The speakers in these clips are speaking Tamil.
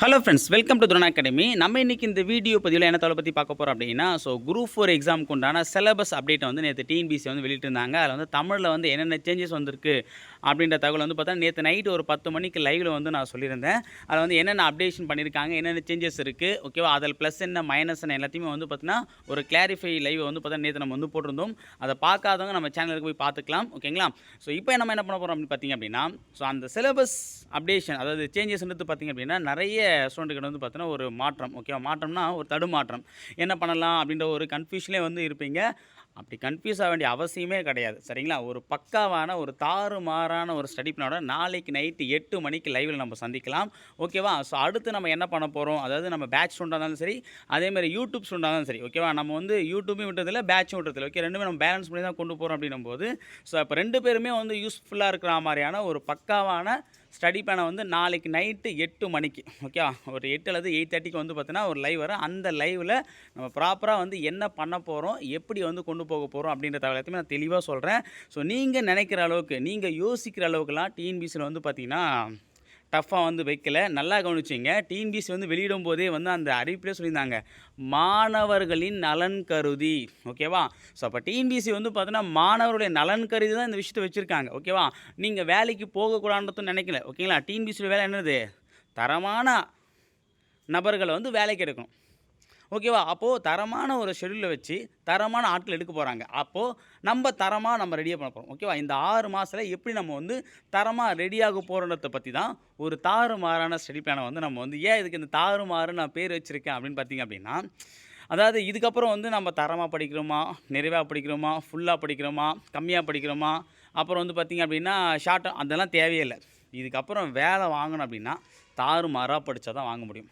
Hello friends welcome to Thurana academy நம்ம இன்னைக்கு இந்த வீடியோ பதிவில் என்ன தலை பற்றி பார்க்க போகிறோம் அப்படின்னா ஸோ குரூப் ஃபோர் எக்ஸாமுக்கு உண்டான சிலபஸ் அப்டேட்டை வந்து நேற்று டிஎன்பிசி வந்து வெளியிட்டிருந்தாங்க. அதில் வந்து தமிழில் வந்து என்னென்ன சேஞ்சஸ் வந்திருக்கு அப்படின்ற தகவல் வந்து பார்த்தா நேற்று நைட்டு ஒரு பத்து மணிக்கு லைவில் வந்து நான் சொல்லியிருந்தேன். அதில் வந்து என்னென்ன அப்டேஷன் பண்ணியிருக்காங்க என்னென்ன சேஞ்சஸ் இருக்குது ஓகேவா அதில் ப்ளஸ் என்ன மைனஸ் என்ன எல்லாத்தையுமே வந்து பார்த்தீங்கன்னா ஒரு கிளாரிஃபை லைவ் வந்து பார்த்தா நேற்று நம்ம வந்து போட்டிருந்தோம். அதை பார்க்காதவங்க நம்ம சேனலுக்கு போய் பார்த்துக்கலாம் ஓகேங்களா ஸோ இப்போ நம்ம என்ன பண்ண போகிறோம் அப்படின்னு பார்த்தீங்க அப்படின்னா ஸோ அந்த சிலபஸ் அப்டேஷன் அதாவது சேஞ்சஸ்ன்றது பார்த்தீங்க அப்படின்னா நிறைய ஸ்டூடெண்ட்டுக்கு வந்து பார்த்தீங்கன்னா ஒரு மாற்றம் ஓகேவா மாற்றம்னா ஒரு தடுமாற்றம். என்ன பண்ணலாம் அப்படின்ற ஒரு கன்ஃபியூஷனே வந்து இருப்பீங்க. அப்படி கன்ஃபியூஸ் ஆக வேண்டிய அவசியமே கிடையாது சரிங்களா? ஒரு பக்காவான ஒரு தாறுமாறான ஒரு ஸ்டடி பிளானோட நாளைக்கு நைட்டு எட்டு மணிக்கு லைவில் நம்ம சந்திக்கலாம் ஓகேவா ஸோ அடுத்து நம்ம என்ன பண்ண போகிறோம் அதாவது நம்ம பேட்ச் இருந்தாலும் சரி அதேமாதிரி யூடியூப் இருந்தாலும் சரி ஓகேவா நம்ம வந்து யூடியூபையும் விட்டதில்ல பேட்சும் விட்டதில்ல ஓகே ரெண்டுமே நம்ம பேலன்ஸ் பண்ணி தான் கொண்டு போகிறோம் அப்படின்னும் போது ஸோ இப்போ ரெண்டு பேருமே வந்து யூஸ்ஃபுல்லாக இருக்கிற மாதிரியான ஒரு பக்காவான ஸ்டடி பிளானை வந்து நாளைக்கு நைட்டு எட்டு மணிக்கு ஓகே? ஒரு எட்டு அல்லது எயிட் தேர்ட்டிக்கு வந்து பார்த்தீங்கன்னா ஒரு லைவ் வரும். அந்த லைவில் நம்ம ப்ராப்பராக வந்து என்ன பண்ண போகிறோம் எப்படி வந்து கொண்டு போக போகிறோம் அப்படின்ற தகவல் எல்லாத்தையுமே நான் தெளிவாக சொல்கிறேன் ஸோ நீங்கள் நினைக்கிற அளவுக்கு நீங்கள் யோசிக்கிற அளவுக்குலாம் டிஎன்பிசியில் வந்து பார்த்திங்கன்னா டஃப்பாக வந்து வைக்கல. நல்லா கவனிச்சிங்க. டிஎன்பிசி வந்து வெளியிடும் போதே வந்து அந்த அறிவிப்பிலே சொல்லியிருந்தாங்க. மாணவர்களின் நலன் கருதி. ஓகேவா ஸோ அப்போ டிஎன்பிசி வந்து பார்த்தீங்கன்னா மாணவருடைய நலன் கருதி தான் இந்த விஷயத்தை வச்சுருக்காங்க. ஓகேவா நீங்கள் வேலைக்கு போகக்கூடாதுன்னு நினைக்கல. ஓகேங்களா டிஎன்பிசியோட வேலை என்னது? தரமான நபர்களை வந்து வேலைக்கு எடுக்கணும். ஓகேவா? அப்போது தரமான ஒரு ஷெடியூலில் வச்சு தரமான ஆட்கள் எடுக்க போகிறாங்க அப்போது நம்ம தரமாக நம்ம ரெடியாக பண்ண போகிறோம் ஓகேவா? இந்த ஆறு மாதத்தில் எப்படி நம்ம வந்து தரமாக ரெடியாக போகிறத பற்றி தான் ஒரு தாறுமாறான ஸ்டடி பிளானை வந்து நம்ம வந்து ஏன் இதுக்கு இந்த தாறுமாறு நான் பேர் வச்சுருக்கேன் அப்படின்னு பார்த்தீங்க அப்படின்னா அதாவது இதுக்கப்புறம் வந்து நம்ம தரமாக படிக்கிறோமா நிறைவாக படிக்கிறோமா ஃபுல்லாக படிக்கிறோமா கம்மியாக படிக்கிறோமா அப்புறம் வந்து பார்த்திங்க அப்படின்னா ஷார்ட்டாக அதெல்லாம் தேவையில்லை. இதுக்கப்புறம் வேலை வாங்கணும் அப்படின்னா தாறுமாறாக படித்தா தான் வாங்க முடியும்.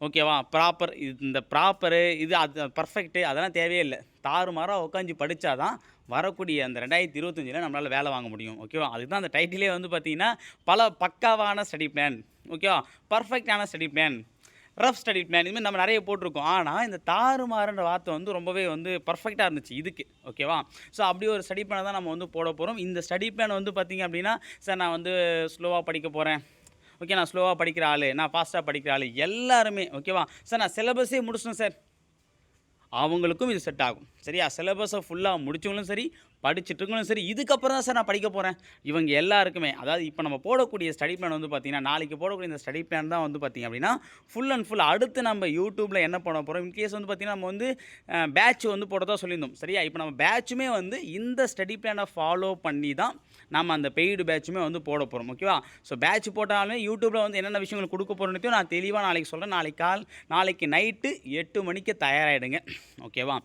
ஓகேவா? ப்ராப்பர் இந்த ப்ராப்பரு இது அது பர்ஃபெக்ட்டு அதெல்லாம் தேவையே இல்லை. தாறுமாறாக உட்காந்து படித்தா தான் வரக்கூடிய அந்த ரெண்டாயிரத்தி இருபத்தஞ்சில் நம்மளால் வேலை வாங்க முடியும். ஓகேவா? அதுக்கு தான் அந்த டைட்டிலே வந்து பார்த்திங்கன்னா பல பக்காவான ஸ்டடி பிளான் ஓகேவா? பர்ஃபெக்டான study plan rough study plan இதுமாதிரி நம்ம நிறைய போட்டிருக்கோம். ஆனால் இந்த தாறுமாறுன்ற வார்த்தை வந்து ரொம்பவே வந்து பர்ஃபெக்டாக இருந்துச்சு இதுக்கு. ஓகேவா? ஸோ அப்படி ஒரு ஸ்டடி பிளான் தான் நம்ம வந்து போட போகிறோம் இந்த ஸ்டடி பிளான் வந்து பார்த்திங்க அப்படின்னா சார் நான் வந்து ஸ்லோவாக படிக்க போகிறேன் ஓகே நான் ஸ்லோவாக படிக்கிற ஆள் நான் ஃபாஸ்ட்டாக படிக்கிற ஆள் எல்லாருமே ஓகேவா சார் நான் சிலபஸே முடிச்சிட்டேன் சார் அவங்களுக்கும் இது செட் ஆகும். சரியா? சிலபஸை ஃபுல்லாக முடிச்சவங்களும் சரி படிச்சுட்டுங்களும் சரி இதுக்கப்புறம் தான் சார் நான் படிக்க போகிறேன் இவங்க எல்லாருக்குமே அதாவது இப்போ நம்ம போடக்கூடிய ஸ்டடி பிளான் வந்து பார்த்திங்கன்னா நாளைக்கு போடக்கூடிய இந்த ஸ்டடி பிளான் தான் வந்து பார்த்திங்க அப்படின்னா ஃபுல் அண்ட் ஃபுல் அடுத்து நம்ம யூடியூப்பில் என்ன பண்ண போகிறோம் இன்கேஸ் வந்து பார்த்திங்கன்னா நம்ம வந்து பேட்ச் வந்து போடுறதா சொல்லியிருந்தோம். சரியா? இப்போ நம்ம பேட்சுமே வந்து இந்த ஸ்டடி பிளானை ஃபாலோ பண்ணி தான் நம்ம அந்த பெய்டு பேட்சுமே வந்து போட போகிறோம் ஓகேவா ஸோ பேட்ச் போட்டாலுமே யூடியூப்பில் வந்து என்னென்ன விஷயங்கள் கொடுக்க போகிறோன்னு நான் தெளிவாக நாளைக்கு சொல்கிறேன் நாளைக்கு கால் நாளைக்கு நைட்டு எட்டு மணிக்கு தயாராகிடுங்க ஓகேவா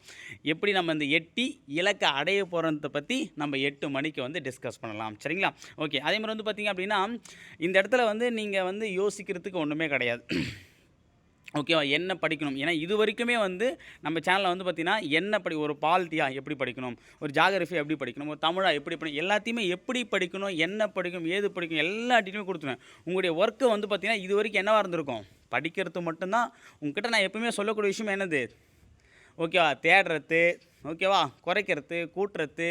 எப்படி நம்ம இந்த எட்டி இலக்கை அடைய போகிறத பற்றி நம்ம எட்டு மணிக்கு வந்து டிஸ்கஸ் பண்ணலாம். சரிங்களா? ஓகே அதே மாதிரி வந்து பார்த்திங்க அப்படின்னா இந்த இடத்துல வந்து நீங்கள் வந்து யோசிக்கிறதுக்கு ஒன்றுமே கிடையாது. ஓகேவா என்ன படிக்கணும்? ஏன்னா இது வரைக்குமே வந்து நம்ம சேனலில் வந்து பார்த்திங்கன்னா என்ன படி ஒரு பாலிட்டியா எப்படி படிக்கணும்? ஒரு ஜாகிரஃபி எப்படி படிக்கணும்? ஒரு தமிழாக எப்படி படிக்கணும் எல்லாத்தையுமே எப்படி படிக்கணும்? என்ன படிக்கணும் ஏது படிக்கணும் எல்லா கொடுத்துருவேன். உங்களுடைய ஒர்க்கு வந்து பார்த்திங்கன்னா இது வரைக்கும் என்னவாக இருந்திருக்கும்? படிக்கிறது மட்டும்தான். உங்ககிட்ட நான் எப்பவுமே சொல்லக்கூடிய விஷயம் என்னது? ஓகேவா தேடுறது ஓகேவா குறைக்கிறது கூட்டுறது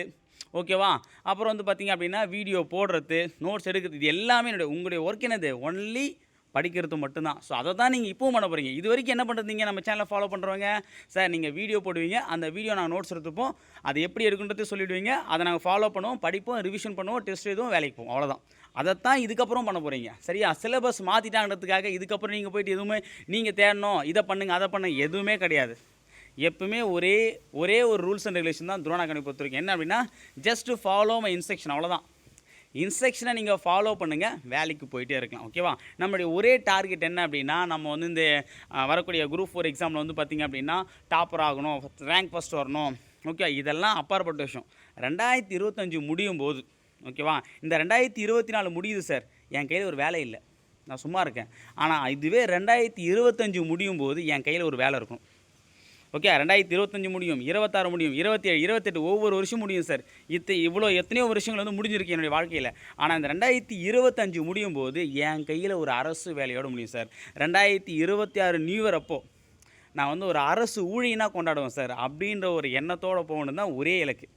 ஓகேவா? அப்புறம் வந்து பார்த்திங்க அப்படின்னா வீடியோ போடுறது நோட்ஸ் எடுக்கிறது இது எல்லாமே என்னுடைய உங்களுடைய ஒர்க் என்னது? ஒன்லி படிக்கிறது மட்டும்தான். ஸோ அதை தான் நீங்கள் இப்போவும் பண்ண போகிறீங்க இது வரைக்கும் என்ன பண்ணுறீங்க நம்ம சேனலை ஃபாலோ பண்ணுறவங்க சார் நீங்கள் வீடியோ போடுவீங்க. அந்த வீடியோ நாங்கள் நோட்ஸ் எடுத்துப்போம். அது எப்படி இருக்குன்றது சொல்லிவிடுவீங்க அதை நாங்கள் ஃபாலோ பண்ணுவோம் படிப்போம் ரிவிஷன் பண்ணுவோம் டெஸ்ட் எதுவும் வேலைக்கு போவோம். அவ்வளோதான் அதைத்தான் இதுக்கப்புறம் பண்ண போகிறீங்க சரியா? சிலபஸ் மாற்றிட்டாங்கிறதுக்காக இதுக்கப்புறம் நீங்கள் போயிட்டு எதுவுமே நீங்கள் தேடணும் இதை பண்ணுங்கள் அதை பண்ணுங்க எதுவுமே கிடையாது. எப்பவுமே ஒரே ஒரே ஒரு ரூல்ஸ் அண்ட் ரெகுலேஷன் தான் துரோணா கணக்கு பொறுத்த வரைக்கும். என்ன அப்படின்னா ஜஸ்ட் ஃபாலோ மை இன்ஸ்ட்ரக்ஷன் அவ்வளோதான் இன்ஸ்ட்ரக்ஷனை நீங்கள் ஃபாலோ பண்ணுங்கள் வேலைக்கு போயிட்டே இருக்கலாம் ஓகேவா நம்மளுடைய ஒரே டார்கெட் என்ன அப்படின்னா நம்ம வந்து இந்த வரக்கூடிய குரூப் ஃபோர் எக்ஸாமில் வந்து பார்த்திங்க அப்படின்னா டாப்பர் ஆகணும் ரேங்க் ஃபஸ்ட் வரணும் ஓகே இதெல்லாம் அப்பாற்பட்ட விஷயம் ரெண்டாயிரத்தி இருபத்தஞ்சு முடியும் போது ஓகேவா இந்த ரெண்டாயிரத்தி இருபத்தி நாலு முடியுது சார் என் கையில் ஒரு வேலை இல்லை. நான் சும்மா இருக்கேன். ஆனால் இதுவே ரெண்டாயிரத்தி இருபத்தஞ்சு முடியும் போது என் கையில் ஒரு வேலை இருக்கும் ஓகே ரெண்டாயிரத்தி இருபத்தஞ்சு முடியும் இருபத்தாறு முடியும் இருபத்தேழு இருபத்தெட்டு ஒவ்வொரு வருஷம் முடியும் சார். இத்த இவ்வளோ எத்தனையோ வருஷங்கள் வந்து முடிஞ்சிருக்கு என்னுடைய வாழ்க்கையில். ஆனால் இந்த ரெண்டாயிரத்தி இருபத்தஞ்சு முடியும் போது என் கையில் ஒரு அரசு வேலையோடு முடியும் சார். ரெண்டாயிரத்தி இருபத்தி ஆறு நியூ இயர் அப்போ நான் வந்து ஒரு அரசு ஊழியனாக கொண்டாடுவேன் சார். அப்படின்ற ஒரு எண்ணத்தோடு போகணும் தான் ஒரே இலக்கு.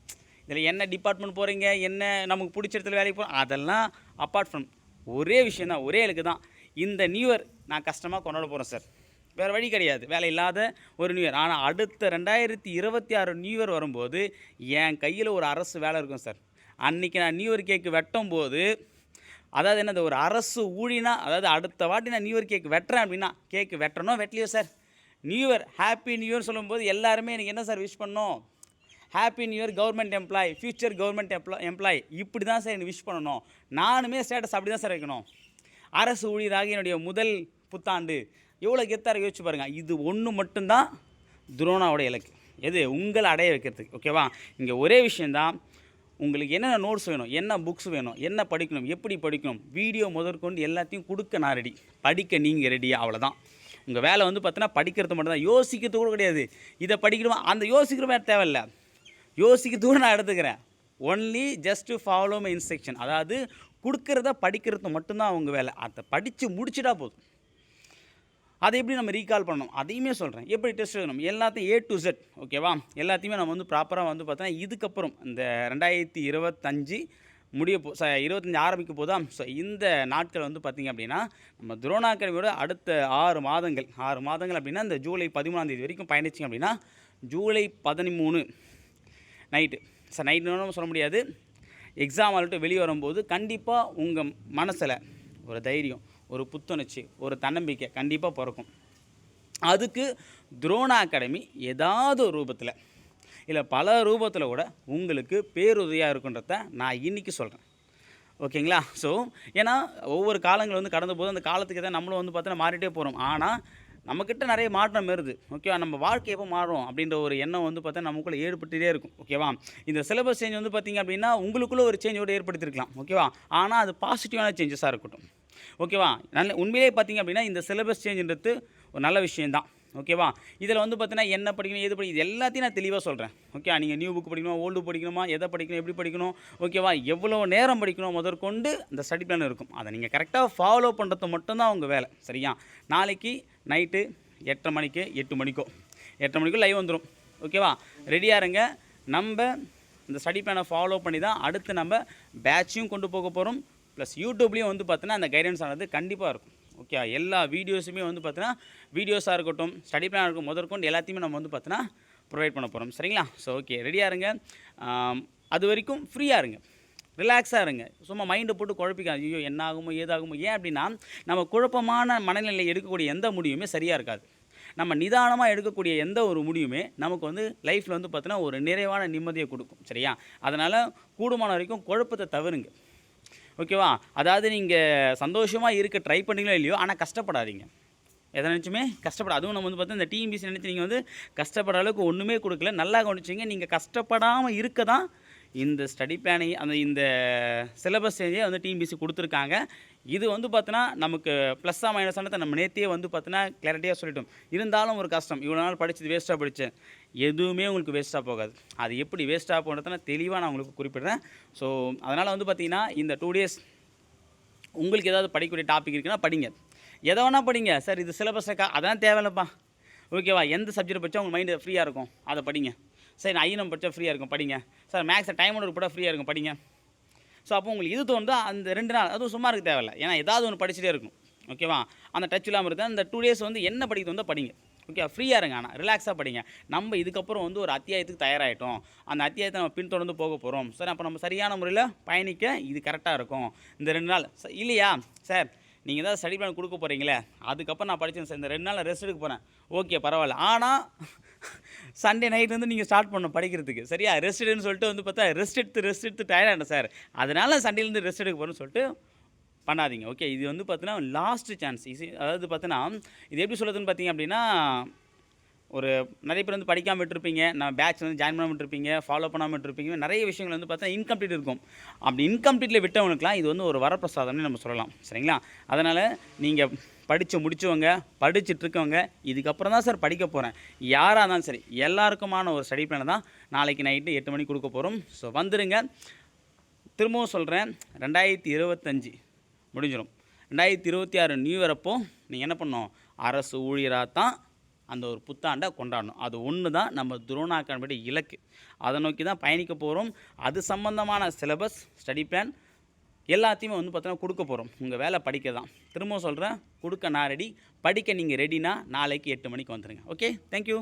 இதில் என்ன டிபார்ட்மெண்ட் போகிறீங்க என்ன நமக்கு பிடிச்ச இடத்துல வேலைக்கு போகிறோம் அதெல்லாம் அப்பார்ட் ஃப்ரம் ஒரே விஷயம் தான் ஒரே இலக்கு தான். இந்த நியூ இயர் நான் கஷ்டமாக கொண்டாட போகிறேன் சார். வேறு வழி கிடையாது. வேலை இல்லாத ஒரு நியூ இயர் ஆனால் அடுத்த ரெண்டாயிரத்தி இருபத்தி ஆறு நியூ இயர் வரும்போது என் கையில் ஒரு அரசு வேலை இருக்கும் சார். அன்றைக்கி நான் நியூ இயர் கேக்கு வெட்டும் போது அதாவது என்னது ஒரு அரசு ஊழினா அதாவது அடுத்த வாட்டி நான் நியூ இயர் கேக் வெட்டுறேன் அப்படின்னா கேக்கு வெட்டணும் வெட்டலையோ sir. New year happy new year சொல்லும்போது எல்லாருமே எனக்கு என்ன சார் விஷ் பண்ணோம் happy new year government employee future government employee employee இப்படி தான் சார் எனக்கு விஷ் பண்ணணும். நானுமே ஸ்டேட்டஸ் அப்படி தான் சார் வைக்கணும். அரசு ஊழியராக என்னுடைய முதல் புத்தாண்டு. எவ்வளோ கெத்தாக யோசிச்சு பாருங்கள் இது ஒன்று மட்டும்தான் துரோணாவோட இலக்கு. எது? உங்களை அடைய வைக்கிறதுக்கு. ஓகேவா இங்கே ஒரே விஷயந்தான் உங்களுக்கு என்னென்ன நோட்ஸ் வேணும்? என்ன புக்ஸ் வேணும்? என்ன படிக்கணும்? எப்படி படிக்கணும்? வீடியோ முதற்கொண்டு எல்லாத்தையும் கொடுக்க நான் ரெடி படிக்க நீங்கள் ரெடி அவ்வளோதான் உங்கள் வேலை வந்து பார்த்தீங்கன்னா படிக்கிறது மட்டும்தான். யோசிக்கிறது கூட கிடையாது. இதை படிக்கணுமா? அந்த யோசிக்கிற மாதிரி தேவையில்ல. யோசிக்கிறது கூட நான் எடுத்துக்கிறேன். Only just follow my instruction அதாவது கொடுக்கறத படிக்கிறது மட்டும்தான் அவங்க வேலை. அதை படித்து முடிச்சுட்டா போதும். அதை எப்படி நம்ம ரீகால் பண்ணணும்? அதையுமே சொல்கிறேன் எப்படி டெஸ்ட் எழுதணும் எல்லாத்தையும் ஏ டு செட் ஓகேவா எல்லாத்தையுமே நம்ம வந்து ப்ராப்பராக வந்து பார்த்தோன்னா இதுக்கப்புறம் இந்த ரெண்டாயிரத்தி இருபத்தஞ்சி முடிய போ ச இருபத்தஞ்சி ஆரம்பிக்க போதா? ஸோ இந்த நாட்கள் வந்து பார்த்திங்க அப்படின்னா நம்ம துரோணா அகாடமியோட அடுத்த ஆறு மாதங்கள் ஆறு மாதங்கள் அப்படின்னா இந்த ஜூலை பதிமூணாந்தேதி வரைக்கும் பயணிச்சிங்க அப்படின்னா ஜூலை பதிமூணு நைட்டு சார் நைட்டுன்னு சொல்ல முடியாது. எக்ஸாம் ஆல்ட்டு வெளியே வரும்போது கண்டிப்பாக உங்கள் மனசில் ஒரு தைரியம் ஒரு புத்துணர்ச்சி ஒரு தன்னம்பிக்கை கண்டிப்பாக பிறக்கும். அதுக்கு துரோணா அகாடமி ஏதாவது ஒரு ரூபத்தில் இல்லை பல ரூபத்தில் கூட உங்களுக்கு பேருதவியாக இருக்குன்றத நான் இன்றைக்கி சொல்கிறேன் ஓகேங்களா? ஸோ ஏன்னா ஒவ்வொரு காலங்கள் வந்து கடந்த போது அந்த காலத்துக்கு தான் நம்மளும் வந்து பார்த்தோன்னா மாறிட்டே போகிறோம் ஆனால் நம்மக்கிட்ட நிறைய மாற்றம் வருது. ஓகேவா? நம்ம வாழ்க்கை எப்போ மாறும் அப்படின்ற ஒரு எண்ணம் வந்து பார்த்தா நமக்குள்ளே ஏற்பட்டுகிட்டே இருக்கும். ஓகேவா? இந்த சிலபஸ் சேஞ்ச் வந்து பார்த்திங்க அப்படின்னா உங்களுக்குள்ளே ஒரு சேஞ்சோடு ஏற்படுத்தியிருக்கலாம் ஓகேவா? ஆனால் அது பாசிட்டிவான சேஞ்சஸாக இருக்கட்டும். ஓகேவா? நல்ல உண்மையிலேயே பார்த்தீங்க அப்படின்னா இந்த சிலபஸ் சேஞ்சுன்றது ஒரு நல்ல விஷயந்தான் ஓகேவா? இதில் வந்து பார்த்தீங்கன்னா என்ன படிக்கணும் எது படிக்கணும் இது எல்லாத்தையும் நான் தெளிவாக சொல்கிறேன் ஓகே நீங்கள் நியூ புக் படிக்கணும் ஓல்டு படிக்கணுமா எதை படிக்கணும் எப்படி படிக்கணும் ஓகேவா? எவ்வளோ நேரம் படிக்கணும் முதற்கொண்டு இந்த ஸ்டடி பிளான் இருக்கும். அதை நீங்கள் கரெக்டாக ஃபாலோ பண்ணுறது மட்டும்தான் உங்கள் வேலை சரியா? நாளைக்கு நைட்டு எட்டரை மணிக்கு எட்டு மணிக்கோ எட்டரை மணிக்கோ லைவ் வந்துடும் ஓகேவா? ரெடியாக இருங்க. நம்ம இந்த ஸ்டடி பிளானை ஃபாலோ பண்ணி தான் அடுத்து நம்ம பேட்சையும் கொண்டு போக போகிறோம் ப்ளஸ் யூடியூப்லேயும் வந்து பார்த்தீங்கன்னா அந்த கைடன்ஸ் ஆனது கண்டிப்பாக இருக்கும். ஓகே எல்லா வீடியோஸுமே வந்து பார்த்தீங்கன்னா வீடியோஸாக இருக்கட்டும் ஸ்டடி பிளான் இருக்கும் முதற்கொண்டு எல்லாத்தையுமே நம்ம வந்து பார்த்தீங்கன்னா ப்ரொவைட் பண்ண போகிறோம் சரிங்களா? ஸோ ஓகே ரெடியாக இருங்க. அது வரைக்கும் ஃப்ரீயாக இருங்க. ரிலாக்ஸாக இருங்க. சும்மா மைண்டை போட்டு குழப்பிக்காது ஐயோ என்ன ஆகுமோ ஏதாகுமோ ஏன் அப்படின்னா நம்ம குழப்பமான மனநிலை எடுக்கக்கூடிய எந்த முடிவுமே சரியாக இருக்காது. நம்ம நிதானமாக எடுக்கக்கூடிய எந்த ஒரு முடிவுமே நமக்கு வந்து லைஃப்பில் வந்து பார்த்தீங்கன்னா ஒரு நிறைவான நிம்மதியை கொடுக்கும். சரியா? அதனால் கூடுமான வரைக்கும் குழப்பத்தை தவிருங்க ஓகேவா? அதாவது நீங்கள் சந்தோஷமாக இருக்க ட்ரை பண்ணீங்களோ இல்லையோ ஆனால் கஷ்டப்படாதீங்க. எதை நினச்சுமே? கஷ்டப்பட அதுவும் நம்ம வந்து பார்த்தா இந்த டிஎம்பிசி நினச்சி நீங்கள் வந்து கஷ்டப்படுற அளவுக்கு ஒன்றுமே கொடுக்கல. நல்லா கவனிச்சிங்க நீங்கள் கஷ்டப்படாமல் இருக்க தான் இந்த ஸ்டடி பிளானை அந்த இந்த சிலபஸ் சேஞ்சே வந்து டிஎம்பிசி கொடுத்துருக்காங்க. இது வந்து பார்த்தோன்னா நமக்கு ப்ளஸ்ஸாக மைனஸானதை நம்ம நேத்தியே வந்து பார்த்தோன்னா கிளாரிட்டியாக சொல்லிட்டோம். இருந்தாலும் ஒரு கஷ்டம். இவ்வளோ நாள் படிச்சது வேஸ்ட்டாக படித்தேன் எதுவுமே உங்களுக்கு வேஸ்ட்டாக போகாது. அது எப்படி வேஸ்ட்டாக போகிறதுனா நான் தெளிவாக நான் உங்களுக்கு குறிப்பிடுறேன். ஸோ அதனால் வந்து பார்த்தீங்கன்னா இந்த டூ டேஸ் உங்களுக்கு ஏதாவது படிக்கக்கூடிய டாபிக் இருக்குன்னா படிங்க. எதை வேணால் படிங்க. சார் இது சிலபஸக்கா அதான் தேவையில்லப்பா. ஓகேவா எந்த சப்ஜெக்ட் படித்தா உங்கள் மைண்டு ஃப்ரீயாக இருக்கும்? அதை படிங்க. சரி நான் ஐயனம் படித்தா ஃப்ரீயாக இருக்கும்? படிங்க. சார் மேக்ஸை டைம் ஒன்று கூட ஃப்ரீயாக இருக்கும்? படிங்க. ஸோ அப்போ உங்களுக்கு இது தோணுதோ? அந்த ரெண்டு நாள். அதுவும் சும்மா இருக்க தேவையில்ல. ஏன்னா ஏதாவது ஒன்று படிச்சுட்டே இருக்கும் ஓகேவா அந்த டச் இல்லாமல் இருந்தால் அந்த டூ டேஸ் வந்து என்ன படிக்க தோணுதோ படிங்க. ஓகே ஃப்ரீயாக இருங்க. ஆனால் ரிலாக்ஸாக படிங்க. நம்ம இதுக்கப்புறம் வந்து ஒரு அத்தியாயத்துக்கு தயாராகிட்டோம் அந்த அத்தியாயத்தை நம்ம பின்தொடர்ந்து போக போகிறோம் சார் அப்போ நம்ம சரியான முறையில் பயணிக்க இது கரெக்டாக இருக்கும். இந்த ரெண்டு நாள் ச- இல்லையா? சார் நீங்கள் ஏதாவது ஸ்டடி பிளான் கொடுக்க போகிறீங்களே அதுக்கப்புறம் நான் படித்தேன் சார் இந்த ரெண்டு நாள் ரெஸ்ட் எடுக்க போகிறேன் ஓகே பரவாயில்ல. ஆனால் சண்டே நைட் வந்து நீங்கள் ஸ்டார்ட் பண்ணணும் படிக்கிறதுக்கு. சரியா? ரெஸ்ட் எடுன்னு சொல்லிட்டு வந்து பார்த்தா ரெஸ்ட் எடுத்து ரெஸ்ட் எடுத்து டயர்டான சார் அதனால சண்டேலேருந்து ரெஸ்ட் எடுக்க போகிறேன்னு சொல்லிட்டு பண்ணாதீங்க. ஓகே இது வந்து பார்த்தீங்கன்னா லாஸ்ட் சான்ஸ் இது அதாவது பார்த்தீங்கன்னா இது எப்படி சொல்லுதுன்னு பார்த்தீங்க அப்படின்னா ஒரு நிறைய பேர் வந்து படிக்காமல் விட்டுருப்பீங்க. நான் பேட்ச் வந்து ஜாயின் பண்ணாமல் விட்டுருப்பீங்க ஃபாலோ பண்ணாமல் விட்டுருப்பீங்க. நிறைய விஷயங்கள் வந்து பார்த்தா இன்கம்ப்ளீட் இருக்கும். அப்படி இன்கம்ப்ளீட்டில் விட்டவங்களுக்குலாம் இது வந்து ஒரு வரப்பிரசாதம்னு நம்ம சொல்லலாம். சரிங்களா? அதனால் நீங்கள் படித்து முடிச்சவங்க படிச்சுட்டு இருக்கவங்க இதுக்கப்புறம் தான் சார் படிக்க போகிறேன் யாராக இருந்தாலும் சரி எல்லாருக்குமான ஒரு ஸ்டடி பிளானை தான் நாளைக்கு நைட்டு எட்டு மணிக்கு கொடுக்க போகிறோம் ஸோ வந்துடுங்க திரும்பவும் சொல்கிறேன் ரெண்டாயிரத்தி இருபத்தஞ்சி. முடிஞ்சிடும் ரெண்டாயிரத்தி இருபத்தி ஆறு நியூ இயர் அப்போ நீங்கள் என்ன பண்ணணும்? அரசு ஊழியராக தான் அந்த ஒரு புத்தாண்டை கொண்டாடணும். அது ஒன்று தான் நம்ம துரோணா இலக்கு. அதை நோக்கி தான் பயணிக்க போகிறோம் அது சம்பந்தமான சிலபஸ் ஸ்டடி பிளான் எல்லாத்தையுமே வந்து பார்த்தோன்னா கொடுக்க போகிறோம் உங்கள் வேலை படிக்க தான் திரும்ப சொல்கிறேன் கொடுக்க நான் ரெடி படிக்க நீங்கள் ரெடினா நாளைக்கு எட்டு மணிக்கு வந்துடுங்க ஓகே தேங்க்யூ